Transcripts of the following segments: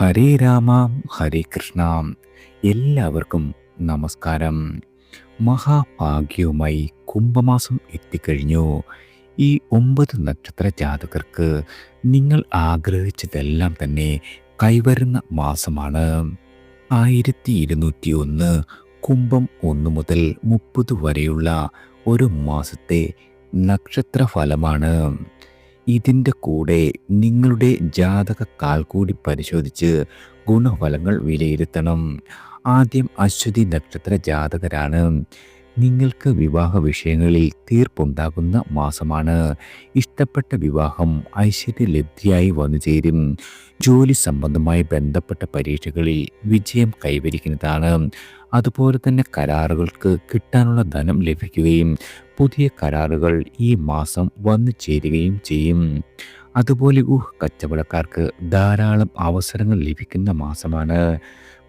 ഹരേ രാമ ഹരേ കൃഷ്ണ. എല്ലാവർക്കും നമസ്കാരം. മഹാഭാഗ്യവുമായി കുംഭമാസം എത്തിക്കഴിഞ്ഞു. ഈ ഒമ്പത് നക്ഷത്ര ജാതകർക്ക് നിങ്ങൾ ആഗ്രഹിച്ചതെല്ലാം തന്നെ കൈവരുന്ന മാസമാണ്. ആയിരത്തി ഇരുന്നൂറ്റി ഒന്ന് കുംഭം ഒന്ന് മുതൽ മുപ്പത് വരെയുള്ള ഒരു മാസത്തെ നക്ഷത്ര ഫലമാണ് ഇതിന്റെ കൂടെ നിങ്ങളുടെ ജാതക കാൽ കൂടി പരിശോധിച്ച് ഗുണഫലങ്ങൾ വിലയിരുത്തണം. ആദ്യം അശ്വതി നക്ഷത്ര ജാതകരാണ്. നിങ്ങൾക്ക് വിവാഹ വിഷയങ്ങളിൽ തീർപ്പുണ്ടാകുന്ന മാസമാണ്. ഇഷ്ടപ്പെട്ട വിവാഹം ഐശ്വര്യലബ്ധിയായി വന്നു ചേരും. ജോലി സംബന്ധമായി ബന്ധപ്പെട്ട പരീക്ഷകളിൽ വിജയം കൈവരിക്കുന്നതാണ്. അതുപോലെ തന്നെ കരാറുകൾക്ക് കിട്ടാനുള്ള ധനം ലഭിക്കുകയും പുതിയ കരാറുകൾ ഈ മാസം വന്നു ചേരുകയും ചെയ്യും. അതുപോലെ ഊഹ് കച്ചവടക്കാർക്ക് ധാരാളം അവസരങ്ങൾ ലഭിക്കുന്ന മാസമാണ്.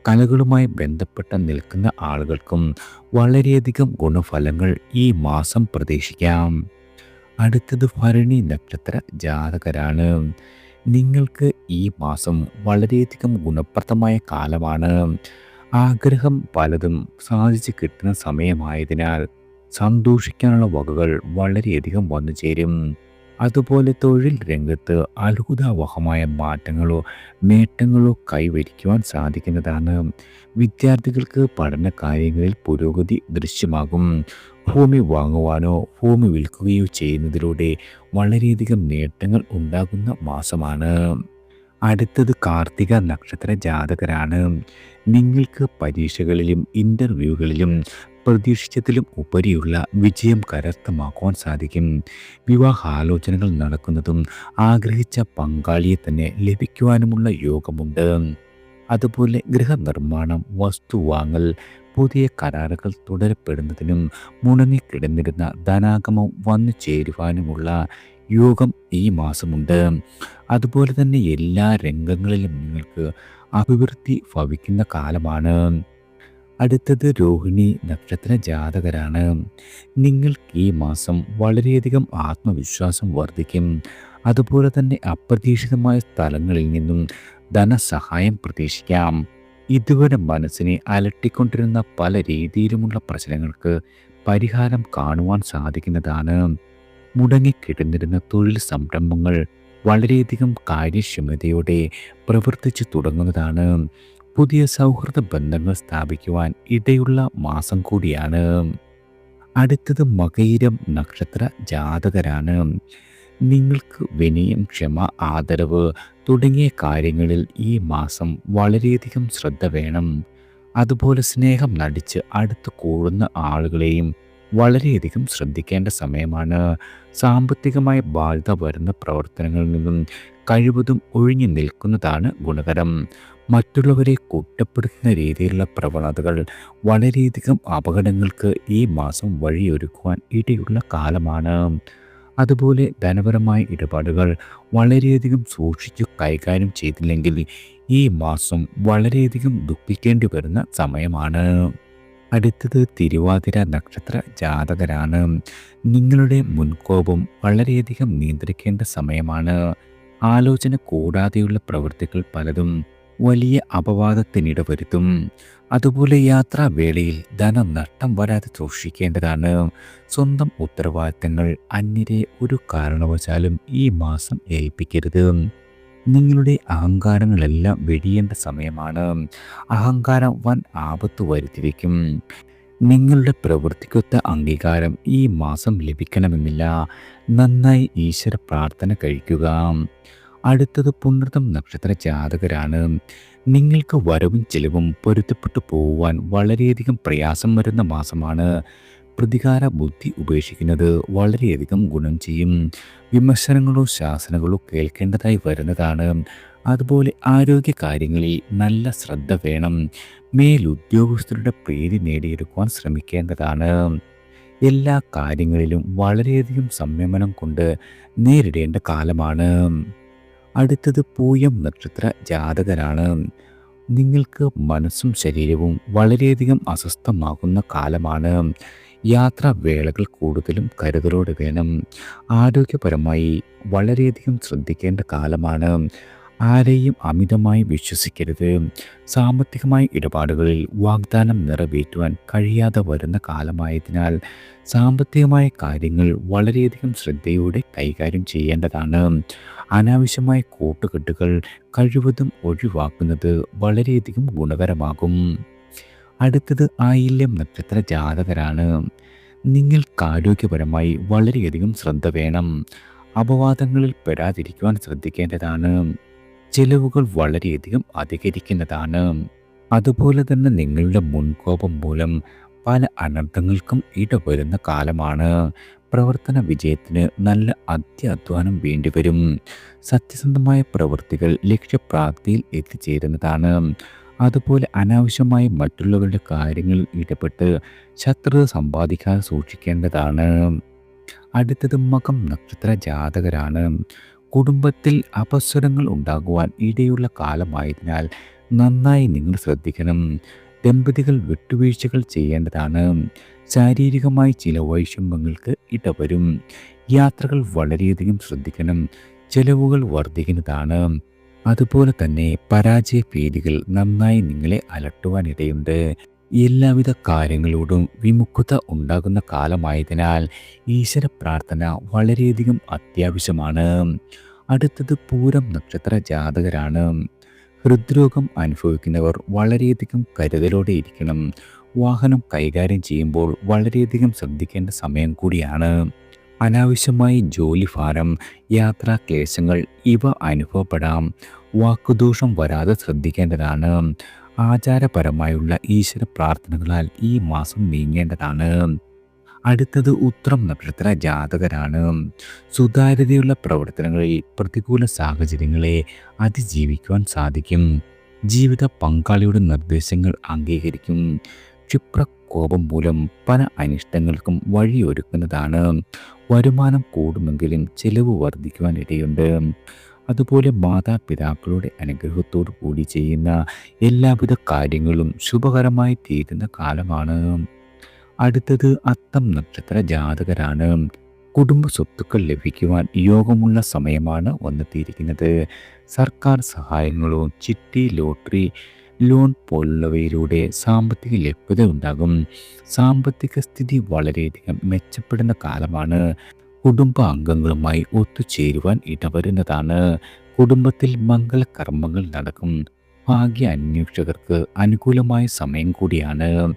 കലകളുമായി ബന്ധപ്പെട്ട് നിൽക്കുന്ന ആളുകൾക്കും വളരെയധികം ഗുണഫലങ്ങൾ ഈ മാസം പ്രതീക്ഷിക്കാം. അടുത്തത് ഭരണി നക്ഷത്ര ജാതകരാണ്. നിങ്ങൾക്ക് ഈ മാസം വളരെയധികം ഗുണപ്രദമായ കാലമാണ്. ആഗ്രഹം പലതും സാധിച്ചു കിട്ടുന്ന സമയമായതിനാൽ സന്തോഷിക്കാനുള്ള വകകൾ വളരെയധികം വന്നു ചേരും. അതുപോലെ തൊഴിൽ രംഗത്ത് അത്ഭുതാവഹമായ മാറ്റങ്ങളോ നേട്ടങ്ങളോ കൈവരിക്കുവാൻ സാധിക്കുന്നതാണ്. വിദ്യാർത്ഥികൾക്ക് പഠന കാര്യങ്ങളിൽ പുരോഗതി ദൃശ്യമാകും. ഭൂമി വാങ്ങുവാനോ ഭൂമി വിൽക്കുകയോ ചെയ്യുന്നതിലൂടെ വളരെയധികം നേട്ടങ്ങൾ ഉണ്ടാകുന്ന മാസമാണ്. അടുത്തത് കാർത്തിക നക്ഷത്ര ജാതകരാണ്. നിങ്ങൾക്ക് പരീക്ഷകളിലും ഇന്റർവ്യൂകളിലും പ്രതീക്ഷിച്ചതിലും ഉപരിയുള്ള വിജയം കരസ്ഥമാക്കുവാൻ സാധിക്കും. വിവാഹാലോചനകൾ നടക്കുന്നതും ആഗ്രഹിച്ച പങ്കാളിയെ തന്നെ ലഭിക്കുവാനുമുള്ള യോഗമുണ്ട്. അതുപോലെ ഗൃഹനിർമ്മാണം വസ്തു വാങ്ങൽ പുതിയ കരാറുകൾ തുടരപ്പെടുന്നതിനും മുണങ്ങിക്കിടന്നിരുന്ന ധനാഗമം വന്നു ചേരുവാനുമുള്ള യോഗം ഈ മാസമുണ്ട്. അതുപോലെ തന്നെ എല്ലാ രംഗങ്ങളിലും നിങ്ങൾക്ക് അഭിവൃദ്ധി ഭവിക്കുന്ന കാലമാണ്. അടുത്തത് രോഹിണി നക്ഷത്ര ജാതകരാണ്. നിങ്ങൾക്ക് ഈ മാസം വളരെയധികം ആത്മവിശ്വാസം വർദ്ധിക്കും. അതുപോലെ തന്നെ അപ്രതീക്ഷിതമായ സ്ഥലങ്ങളിൽ നിന്നും ധനസഹായം പ്രതീക്ഷിക്കാം. ഇതുവരെ മനസ്സിനെ അലട്ടിക്കൊണ്ടിരുന്ന പല രീതിയിലുമുള്ള പ്രശ്നങ്ങൾക്ക് പരിഹാരം കാണുവാൻ സാധിക്കുന്നതാണ്. മുടങ്ങിക്കിടന്നിരുന്ന തൊഴിൽ സംരംഭങ്ങൾ വളരെയധികം കാര്യക്ഷമതയോടെ പ്രവർത്തിച്ചു തുടങ്ങുന്നതാണ്. പുതിയ സൗഹൃദ ബന്ധങ്ങൾ സ്ഥാപിക്കുവാൻ ഇടയുള്ള മാസം കൂടിയാണ്. അടുത്തത് മകയിരം നക്ഷത്ര ജാതകരാണ്. നിങ്ങൾക്ക് വിനയം ക്ഷമ ആദരവ് തുടങ്ങിയ കാര്യങ്ങളിൽ ഈ മാസം വളരെയധികം ശ്രദ്ധ വേണം. അതുപോലെ സ്നേഹം നടിച്ച് അടുത്ത് കൂടുന്ന ആളുകളെയും വളരെയധികം ശ്രദ്ധിക്കേണ്ട സമയമാണ്. സാമ്പത്തികമായ ബാധ്യത വരുന്ന പ്രവർത്തനങ്ങളിൽ നിന്നും കഴിവതും ഒഴിഞ്ഞു നിൽക്കുന്നതാണ് ഗുണകരം. മറ്റുള്ളവരെ കുറ്റപ്പെടുത്തുന്ന രീതിയിലുള്ള പ്രവണതകൾ വളരെയധികം അപകടങ്ങൾക്ക് ഈ മാസം വഴിയൊരുക്കുവാൻ ഇടയുള്ള കാലമാണ്. അതുപോലെ ധനപരമായ ഇടപാടുകൾ വളരെയധികം സൂക്ഷിച്ചു കൈകാര്യം ചെയ്തില്ലെങ്കിൽ ഈ മാസം വളരെയധികം ദുഃഖിക്കേണ്ടി വരുന്ന സമയമാണ്. അടുത്തത് തിരുവാതിര നക്ഷത്ര ജാതകരാണ്. നിങ്ങളുടെ മുൻകോപം വളരെയധികം നിയന്ത്രിക്കേണ്ട സമയമാണ്. ആലോചന കൂടാതെയുള്ള പ്രവൃത്തികൾ പലതും വലിയ അപവാദത്തിനിട വരുത്തും. അതുപോലെ യാത്രാവേളയിൽ ധനം നഷ്ടം വരാതെ സൂക്ഷിക്കേണ്ടതാണ്. സ്വന്തം ഉത്തരവാദിത്തങ്ങൾ അന്യരെ ഒരു കാരണവശാലും ഈ മാസം ഏൽപ്പിക്കരുത്. നിങ്ങളുടെ അഹങ്കാരങ്ങളെല്ലാം വെടിയേണ്ട സമയമാണ്. അഹങ്കാരം വൻ ആപത്ത് വരുത്തിവെക്കും നിങ്ങളുടെ പ്രവൃത്തിക്കൊത്ത അംഗീകാരം ഈ മാസം ലഭിക്കണമെന്നില്ല. നന്നായി ഈശ്വര പ്രാർത്ഥന കഴിക്കുക. അടുത്തത് പുണർതം നക്ഷത്ര ജാതകരാണ്. നിങ്ങൾക്ക് വരവും ചെലവും പൊരുത്തപ്പെട്ടു പോകുവാൻ വളരെയധികം പ്രയാസം വരുന്ന മാസമാണ്. പ്രതികാര ബുദ്ധി ഉപേക്ഷിക്കുന്നത് വളരെയധികം ഗുണം ചെയ്യും. വിമർശനങ്ങളോ ശാസനകളോ കേൾക്കേണ്ടതായി വരുന്നതാണ്. അതുപോലെ ആരോഗ്യ കാര്യങ്ങളിൽ നല്ല ശ്രദ്ധ വേണം. മേലുദ്യോഗസ്ഥരുടെ പ്രീതി നേടിയെടുക്കുവാൻ ശ്രമിക്കേണ്ടതാണ്. എല്ലാ കാര്യങ്ങളിലും വളരെയധികം സംയമനം കൊണ്ട് നേരിടേണ്ട കാലമാണ്. അടുത്തത് പൂയം നക്ഷത്ര ജാതകരാണ് നിങ്ങൾക്ക് മനസ്സും ശരീരവും വളരെയധികം അസ്വസ്ഥമാകുന്ന കാലമാണ്. യാത്രാവേളകൾ കൂടുതലും കരുതലോടെ വേണം. ആരോഗ്യപരമായി വളരെയധികം ശ്രദ്ധിക്കേണ്ട കാലമാണ്. ആരെയും അമിതമായി വിശ്വസിക്കരുത്. സാമ്പത്തികമായ ഇടപാടുകളിൽ വാഗ്ദാനം നിറവേറ്റുവാൻ കഴിയാതെ വരുന്ന കാലമായതിനാൽ സാമ്പത്തികമായ കാര്യങ്ങൾ വളരെയധികം ശ്രദ്ധയോടെ കൈകാര്യം ചെയ്യേണ്ടതാണ്. അനാവശ്യമായ കൂട്ടുകെട്ടുകൾ കഴിവതും ഒഴിവാക്കുന്നത് വളരെയധികം ഗുണകരമാകും. അടുത്തത് ആയില്യം നക്ഷത്ര ജാതകരാണ്. നിങ്ങൾക്ക് ആരോഗ്യപരമായി വളരെയധികം ശ്രദ്ധ വേണം. അപവാദങ്ങളിൽ പെടാതിരിക്കുവാൻ ശ്രദ്ധിക്കേണ്ടതാണ്. ചിലവുകൾ വളരെയധികം അധികരിക്കുന്നതാണ്. അതുപോലെ തന്നെ നിങ്ങളുടെ മുൻകോപം മൂലം പല അനർത്ഥങ്ങൾക്കും ഇടവരുന്ന കാലമാണ്. പ്രവർത്തന വിജയത്തിന് നല്ല അത്യാധ്വാനം വേണ്ടിവരും. സത്യസന്ധമായ പ്രവൃത്തികൾ ലക്ഷ്യപ്രാപ്തിയിൽ എത്തിച്ചേരുന്നതാണ്. അതുപോലെ അനാവശ്യമായി മറ്റുള്ളവരുടെ കാര്യങ്ങളിൽ ഇടപെട്ട് ശത്രുത സമ്പാദിക്കാതെ സൂക്ഷിക്കേണ്ടതാണ്. അടുത്തത് മകം നക്ഷത്ര ജാതകരാണ്. കുടുംബത്തിൽ അപസ്വരങ്ങൾ ഉണ്ടാകുവാൻ ഇടയുള്ള കാലമായതിനാൽ നന്നായി നിങ്ങൾ ശ്രദ്ധിക്കണം. ദമ്പതികൾ വിട്ടുവീഴ്ചകൾ ചെയ്യേണ്ടതാണ്. ശാരീരികമായി ചില വൈഷമ്യങ്ങൾക്ക് ഇടവരും. യാത്രകൾ വളരെയധികം ശ്രദ്ധിക്കണം. ചെലവുകൾ വർദ്ധിക്കുന്നതാണ്. അതുപോലെ തന്നെ പരാജയ ഭീതികൾ നന്നായി നിങ്ങളെ അലട്ടുവാനിടയുണ്ട് എല്ലാവിധ കാര്യങ്ങളോടും വിമുഖത ഉണ്ടാകുന്ന കാലമായതിനാൽ ഈശ്വര പ്രാർത്ഥന വളരെയധികം അത്യാവശ്യമാണ്. അടുത്തത് പൂരം നക്ഷത്ര ജാതകരാണ്. ഹൃദ്രോഗം അനുഭവിക്കുന്നവർ വളരെയധികം കരുതലോടെ ഇരിക്കണം. വാഹനം കൈകാര്യം ചെയ്യുമ്പോൾ വളരെയധികം ശ്രദ്ധിക്കേണ്ട സമയം കൂടിയാണ്. അനാവശ്യമായി ജോലിഭാരം യാത്രാ ക്ലേശങ്ങൾ ഇവ അനുഭവപ്പെടാം. വാക്കുദോഷം വരാതെ ശ്രദ്ധിക്കേണ്ടതാണ്. ആചാരപരമായുള്ള ഈശ്വര പ്രാർത്ഥനകളാൽ ഈ മാസം നീങ്ങേണ്ടതാണ്. അടുത്തത് ഉത്രം നക്ഷത്ര ജാതകരാണ്. സുതാര്യതയുള്ള പ്രവർത്തനങ്ങളിൽ പ്രതികൂല സാഹചര്യങ്ങളെ അതിജീവിക്കുവാൻ സാധിക്കും. ജീവിത പങ്കാളിയുടെ നിർദ്ദേശങ്ങൾ അംഗീകരിക്കും. ക്ഷിപ്രകോപം മൂലം പല അനിഷ്ടങ്ങൾക്കും വഴിയൊരുക്കുന്നതാണ്. വരുമാനം കൂടുമെങ്കിലും ചെലവ് വർദ്ധിക്കുവാൻ ഇടയുണ്ട് അതുപോലെ മാതാപിതാക്കളുടെ അനുഗ്രഹത്തോടു കൂടി ചെയ്യുന്ന എല്ലാവിധ കാര്യങ്ങളും ശുഭകരമായി തീരുന്ന കാലമാണ്. അടുത്തത് അത്തം നക്ഷത്ര ജാതകരാണ്. കുടുംബ സ്വത്തുക്കൾ ലഭിക്കുവാൻ യോഗമുള്ള സമയമാണ് വന്നെത്തിയിരിക്കുന്നത്. സർക്കാർ സഹായങ്ങളോ ചിട്ടി ലോട്ടറി ലോൺ പോലുള്ളവയിലൂടെ സാമ്പത്തിക ലഭ്യത ഉണ്ടാകും. സാമ്പത്തിക സ്ഥിതി വളരെയധികം മെച്ചപ്പെടുന്ന കാലമാണ്. കുടുംബ അംഗങ്ങളുമായി ഒത്തുചേരുവാൻ ഇടവരുന്നതാണ്. കുടുംബത്തിൽ മംഗളകർമ്മങ്ങൾ നടക്കും. ഭാഗ്യ അന്വേഷകർക്ക് അനുകൂലമായ സമയം കൂടിയാണ്.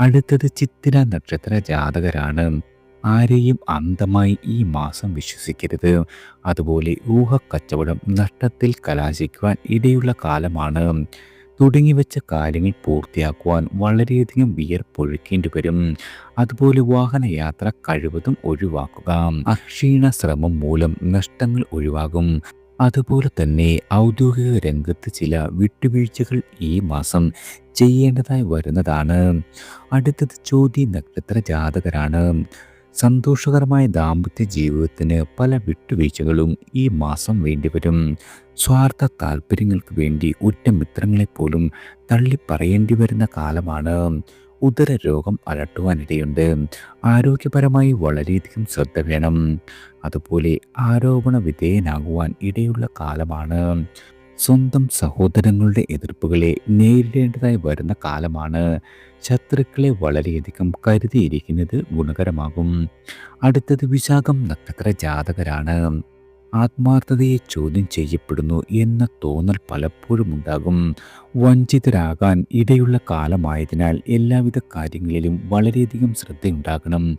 അടുത്തത് ചിത്തിര നക്ഷത്ര ജാതകരാണ്. ആരെയും അന്ധമായി ഈ മാസം വിശ്വസിക്കരുത്. അതുപോലെ ഊഹക്കച്ചവടം നഷ്ടത്തിൽ കലാശിക്കുവാൻ ഇടയുള്ള കാലമാണ്. തുടങ്ങിവെച്ച കാര്യങ്ങൾ പൂർത്തിയാക്കുവാൻ വളരെയധികം വിയർപ്പൊഴുക്കേണ്ടി വരും. അതുപോലെ വാഹനയാത്ര കഴിവതും ഒഴിവാക്കുക. അക്ഷീണ ശ്രമം മൂലം നഷ്ടങ്ങൾ ഒഴിവാകും. അതുപോലെ തന്നെ ഔദ്യോഗിക രംഗത്ത് ചില വിട്ടുവീഴ്ചകൾ ഈ മാസം ചെയ്യേണ്ടതായി വരുന്നതാണ്. അടുത്തത് ചോദ്യ നക്ഷത്ര ജാതകരാണ്. സന്തോഷകരമായ ദാമ്പത്യ ജീവിതത്തിന് പല വിട്ടുവീഴ്ചകളും ഈ മാസം വേണ്ടിവരും സ്വാർത്ഥ താല്പര്യങ്ങൾക്ക് വേണ്ടി ഉറ്റ മിത്രങ്ങളെപ്പോലും തള്ളിപ്പറയേണ്ടി വരുന്ന കാലമാണ്. ഉദര രോഗം അലട്ടുവാനിടയുണ്ട്. ആരോഗ്യപരമായി വളരെയധികം ശ്രദ്ധ വേണം. അതുപോലെ ആരോപണ വിധേയനാകുവാൻ ഇടയുള്ള കാലമാണ്. സ്വന്തം സഹോദരങ്ങളുടെ എതിർപ്പുകളെ നേരിടേണ്ടതായി വരുന്ന കാലമാണ്. ശത്രുക്കളെ വളരെയധികം കരുതിയിരിക്കുന്നത് ഗുണകരമാകും. അടുത്തത് വിശാഖം നക്ഷത്ര ജാതകരാണ്. ആത്മാർത്ഥതയെ ചോദ്യം ചെയ്യപ്പെടുന്നു എന്ന തോന്നൽ പലപ്പോഴും ഉണ്ടാകും. വഞ്ചിതരാകാൻ ഇടയുള്ള കാലമായതിനാൽ എല്ലാവിധ കാര്യങ്ങളിലും വളരെയധികം ശ്രദ്ധയുണ്ടാകണം.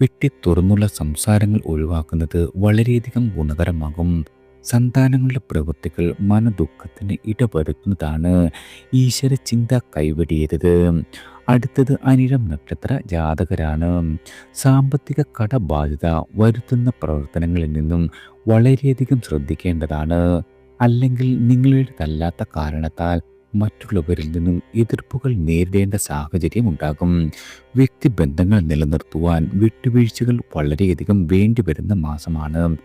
വെട്ടി തുറന്നുള്ള സംസാരങ്ങൾ ഒഴിവാക്കുന്നത് വളരെയധികം ഗുണകരമാകും. സന്താനങ്ങളുടെ പ്രവൃത്തികൾ മനദുഃഖത്തിന് ഇടവരുത്തുന്നതാണ്. ഈശ്വര ചിന്ത കൈവടിയരുത്. അടുത്തത് അനിഴം നക്ഷത്ര ജാതകരാണ്. സാമ്പത്തിക കടബാധ്യത വരുത്തുന്ന പ്രവർത്തനങ്ങളിൽ നിന്നും വളരെയധികം ശ്രദ്ധിക്കേണ്ടതാണ്. അല്ലെങ്കിൽ നിങ്ങളുടേതല്ലാത്ത കാരണത്താൽ മറ്റുള്ളവരിൽ നിന്നും എതിർപ്പുകൾ നേരിടേണ്ട സാഹചര്യം ഉണ്ടാകും. വ്യക്തിബന്ധങ്ങൾ നിലനിർത്തുവാൻ വിട്ടുവീഴ്ചകൾ വളരെയധികം വേണ്ടിവരുന്ന മാസമാണ്.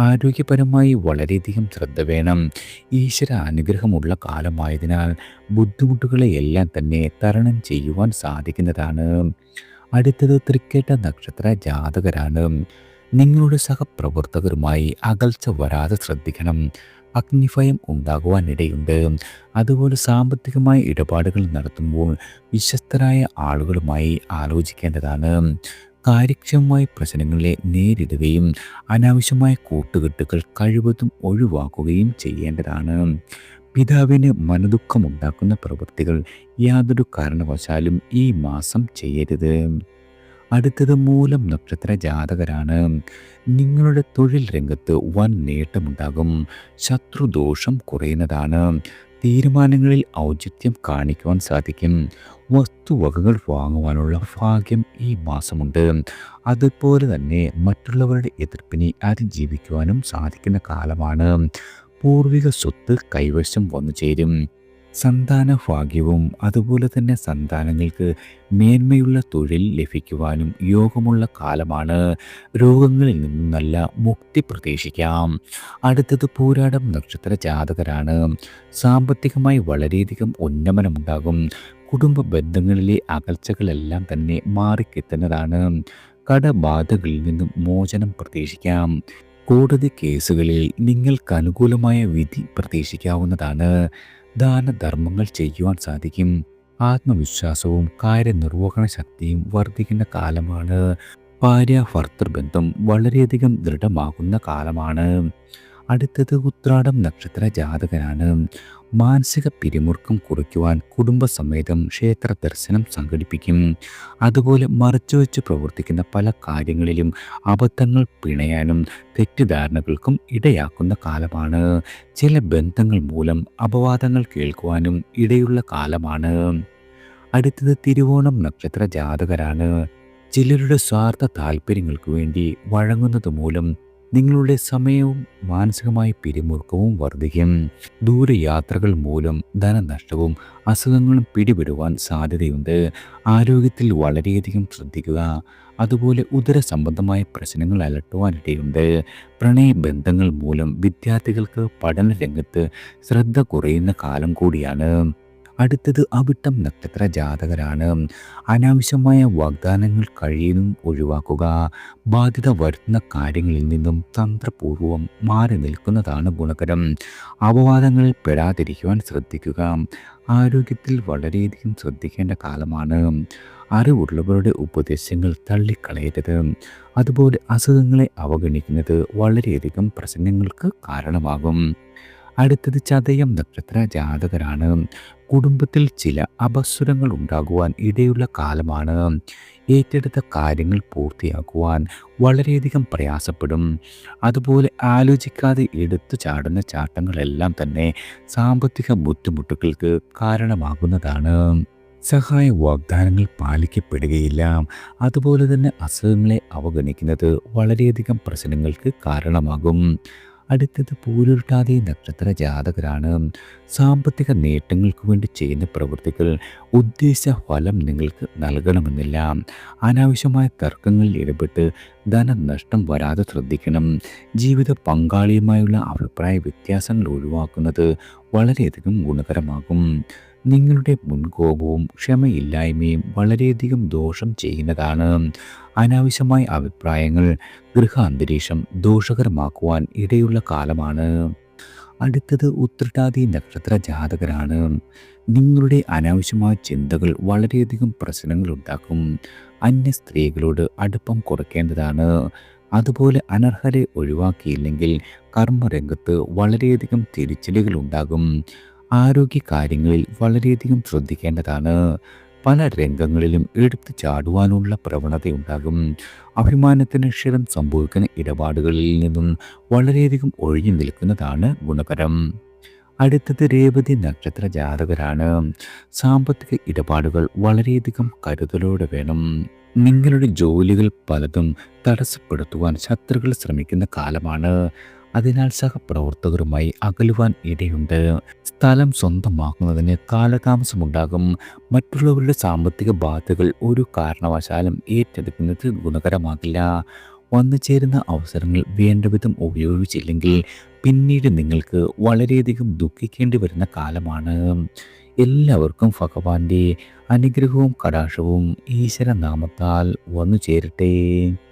ആരോഗ്യപരമായി വളരെയധികം ശ്രദ്ധ വേണം. ഈശ്വര അനുഗ്രഹമുള്ള കാലമായതിനാൽ ബുദ്ധിമുട്ടുകളെയെല്ലാം തന്നെ തരണം ചെയ്യുവാൻ സാധിക്കുന്നതാണ്. അടുത്തത് തൃക്കേട്ട നക്ഷത്ര ജാതകരാണ്. നിങ്ങളുടെ സഹപ്രവർത്തകരുമായി അകൽച്ച വരാതെ ശ്രദ്ധിക്കണം. അഗ്നിഫയം ഉണ്ടാകുവാനിടയുണ്ട്. അതുപോലെ സാമ്പത്തികമായ ഇടപാടുകൾ നടത്തുമ്പോൾ വിശ്വസ്തരായ ആളുകളുമായി ആലോചിക്കേണ്ടതാണ്. കാര്യക്ഷമമായ പ്രശ്നങ്ങളെ നേരിടുകയും അനാവശ്യമായ കൂട്ടുകെട്ടുകൾ കഴിവതും ഒഴിവാക്കുകയും ചെയ്യേണ്ടതാണ്. പിതാവിന് മനദുഃഖമുണ്ടാക്കുന്ന പ്രവൃത്തികൾ യാതൊരു കാരണവശാലും ഈ മാസം ചെയ്യരുത്. അടുത്തത് മൂലം നക്ഷത്ര ജാതകരാണ്. നിങ്ങളുടെ തൊഴിൽ രംഗത്ത് വൻ നേട്ടമുണ്ടാകും. ശത്രുദോഷം കുറയുന്നതാണ്. തീരുമാനങ്ങളിൽ ഔചിത്യം കാണിക്കുവാൻ സാധിക്കും. വസ്തുവകകൾ വാങ്ങുവാനുള്ള ഭാഗ്യം ഈ മാസമുണ്ട്. അതുപോലെ തന്നെ മറ്റുള്ളവരുടെ എതിർപ്പിനെ അതിജീവിക്കുവാനും സാധിക്കുന്ന കാലമാണ്. പൂർവിക സ്വത്ത് കൈവശം വന്നു ചേരും സന്താന ഭാഗ്യവും അതുപോലെ തന്നെ സന്താനങ്ങൾക്ക് മേന്മയുള്ള തൊഴിൽ ലഭിക്കുവാനും യോഗമുള്ള കാലമാണ്. രോഗങ്ങളിൽ നിന്നും നല്ല മുക്തി പ്രതീക്ഷിക്കാം. അടുത്തത് പൂരാടം നക്ഷത്ര ജാതകരാണ്. സാമ്പത്തികമായി വളരെയധികം ഉന്നമനമുണ്ടാകും. കുടുംബ ബന്ധങ്ങളിലെ അകൽച്ചകളെല്ലാം തന്നെ മാറിക്കെത്തുന്നതാണ്. കടബാധകളിൽ നിന്നും മോചനം പ്രതീക്ഷിക്കാം. കോടതി കേസുകളിൽ നിങ്ങൾക്ക് അനുകൂലമായ വിധി പ്രതീക്ഷിക്കാവുന്നതാണ്. ദാനധർമ്മങ്ങൾ ചെയ്യുവാൻ സാധിക്കും. ആത്മവിശ്വാസവും കാര്യനിർവഹണ ശക്തിയും വർദ്ധിക്കുന്ന കാലമാണ്. ഭാര്യ ഭർത്തൃബന്ധം വളരെയധികം ദൃഢമാകുന്ന കാലമാണ്. അടുത്തത് ഉത്രാടം നക്ഷത്ര ജാതകനാണ്. മാനസിക പിരിമുറുക്കം കുറയ്ക്കുവാൻ കുടുംബസമേതം ക്ഷേത്ര ദർശനം സംഘടിപ്പിക്കും. അതുപോലെ മറച്ചു വെച്ച് പ്രവർത്തിക്കുന്ന പല കാര്യങ്ങളിലും അബദ്ധങ്ങൾ പിണയാനും തെറ്റിദ്ധാരണകൾക്കും ഇടയാക്കുന്ന കാലമാണ്. ചില ബന്ധങ്ങൾ മൂലം അപവാദങ്ങൾ കേൾക്കുവാനും ഇടയുള്ള കാലമാണ്. അടുത്തത് തിരുവോണം നക്ഷത്ര ജാതകരാണ്. ചിലരുടെ സ്വാർത്ഥ താല്പര്യങ്ങൾക്ക് വേണ്ടി വഴങ്ങുന്നത് മൂലം നിങ്ങളുടെ സമയവും മാനസികമായ പിരിമുറുക്കവും വർദ്ധിക്കും. ദൂരയാത്രകൾ മൂലം ധനനഷ്ടവും അസുഖങ്ങളും പിടിപെടുവാൻ സാധ്യതയുണ്ട്. ആരോഗ്യത്തിൽ വളരെയധികം ശ്രദ്ധിക്കുക. അതുപോലെ ഉദര സംബന്ധമായ പ്രശ്നങ്ങൾ അലട്ടുവാനിടയുണ്ട്. പ്രണയബന്ധങ്ങൾ മൂലം വിദ്യാർത്ഥികൾക്ക് പഠന രംഗത്ത് ശ്രദ്ധ കുറയുന്ന കാലം കൂടിയാണ്. അടുത്തത് അവിട്ടം നക്ഷത്ര ജാതകരാണ്. അനാവശ്യമായ വാഗ്ദാനങ്ങൾ കഴിയുന്നു ഒഴിവാക്കുക. ബാധ്യത വരുത്തുന്ന കാര്യങ്ങളിൽ നിന്നും തന്ത്രപൂർവം മാറി നിൽക്കുന്നതാണ് ഗുണകരം. അപവാദങ്ങളിൽ പെടാതിരിക്കുവാൻ ശ്രദ്ധിക്കുക. ആരോഗ്യത്തിൽ വളരെയധികം ശ്രദ്ധിക്കേണ്ട കാലമാണ്. അറിവുള്ളവരുടെ ഉപദേശങ്ങൾ തള്ളിക്കളയരുത്. അതുപോലെ അസുഖങ്ങളെ അവഗണിക്കുന്നത് വളരെയധികം പ്രശ്നങ്ങൾക്ക് കാരണമാകും. അടുത്തത് ചതയം നക്ഷത്ര ജാതകരാണ്. കുടുംബത്തിൽ ചില അപസ്വരങ്ങൾ ഉണ്ടാകുവാൻ ഇടയുള്ള കാലമാണ്. ഏറ്റെടുത്ത കാര്യങ്ങൾ പൂർത്തിയാക്കുവാൻ വളരെയധികം പ്രയാസപ്പെടും. അതുപോലെ ആലോചിക്കാതെ എടുത്തു ചാടുന്ന ചാട്ടങ്ങളെല്ലാം തന്നെ സാമ്പത്തിക ബുദ്ധിമുട്ടുകൾക്ക് കാരണമാകുന്നതാണ്. സഹായ വാഗ്ദാനങ്ങൾ പാലിക്കപ്പെടുകയില്ല. അതുപോലെ തന്നെ അസുഖങ്ങളെ അവഗണിക്കുന്നത് വളരെയധികം പ്രശ്നങ്ങൾക്ക് കാരണമാകും. അടുത്തത് പൂരുരുട്ടാതെ നക്ഷത്ര ജാതകരാണ്. സാമ്പത്തിക നേട്ടങ്ങൾക്ക് വേണ്ടി ചെയ്യുന്ന പ്രവൃത്തികൾ ഉദ്ദേശ ഫലം നിങ്ങൾക്ക് നൽകണമെന്നില്ല. അനാവശ്യമായ തർക്കങ്ങളിൽ ഇടപെട്ട് ധനനഷ്ടം വരാതെ ശ്രദ്ധിക്കണം. ജീവിത പങ്കാളിയുമായുള്ള അഭിപ്രായ വ്യത്യാസങ്ങൾ ഒഴിവാക്കുന്നത് വളരെയധികം ഗുണകരമാകും. നിങ്ങളുടെ മുൻകോപവും ക്ഷമയില്ലായ്മയും വളരെയധികം ദോഷം ചെയ്യുന്നതാണ്. അനാവശ്യമായ അഭിപ്രായങ്ങൾ ഗൃഹാന്തരീക്ഷം ദോഷകരമാക്കുവാൻ ഇടയുള്ള കാലമാണ്. അടുത്തത് ഉത്രട്ടാതി നക്ഷത്ര ജാതകരാണ്. നിങ്ങളുടെ അനാവശ്യമായ ചിന്തകൾ വളരെയധികം പ്രശ്നങ്ങൾ ഉണ്ടാക്കും. അന്യ സ്ത്രീകളോട് അടുപ്പം കുറയ്ക്കേണ്ടതാണ്. അതുപോലെ അനർഹരെ ഒഴിവാക്കിയില്ലെങ്കിൽ കർമ്മരംഗത്ത് വളരെയധികം തിരിച്ചലുകൾ ഉണ്ടാകും. ആരോഗ്യ കാര്യങ്ങളിൽ വളരെയധികം ശ്രദ്ധിക്കേണ്ടതാണ്. പല രംഗങ്ങളിലും എടുത്തു ചാടുവാനുള്ള പ്രവണതയുണ്ടാകും. അഭിമാനത്തിന് ക്ഷീണം സംഭവിക്കുന്ന ഇടപാടുകളിൽ നിന്നും വളരെയധികം ഒഴിഞ്ഞു നിൽക്കുന്നതാണ് ഗുണകരം. അടുത്തത് രേവതി നക്ഷത്ര ജാതകരാണ്. സാമ്പത്തിക ഇടപാടുകൾ വളരെയധികം കരുതലോടെ വേണം. നിങ്ങളുടെ ജോലികൾ പലതും തടസ്സപ്പെടുത്തുവാൻ ശത്രുക്കൾ ശ്രമിക്കുന്ന കാലമാണ്. അതിനാൽ സഹപ്രവർത്തകരുമായി അകലുവാൻ ഇടയുണ്ട്. സ്ഥലം സ്വന്തമാക്കുന്നതിന് കാലതാമസമുണ്ടാകും. മറ്റുള്ളവരുടെ സാമ്പത്തിക ബാധ്യതകൾ ഒരു കാരണവശാലും ഏറ്റെടുക്കുന്നത് ഗുണകരമാകില്ല. വന്നു ചേരുന്ന അവസരങ്ങൾ വേണ്ടവിധം ഉപയോഗിച്ചില്ലെങ്കിൽ പിന്നീട് നിങ്ങൾക്ക് വളരെയധികം ദുഃഖിക്കേണ്ടി വരുന്ന കാലമാണ്. എല്ലാവർക്കും ഭഗവാന്റെ അനുഗ്രഹവും കടാക്ഷവും ഈശ്വരനാമത്താൽ വന്നു ചേരട്ടെ.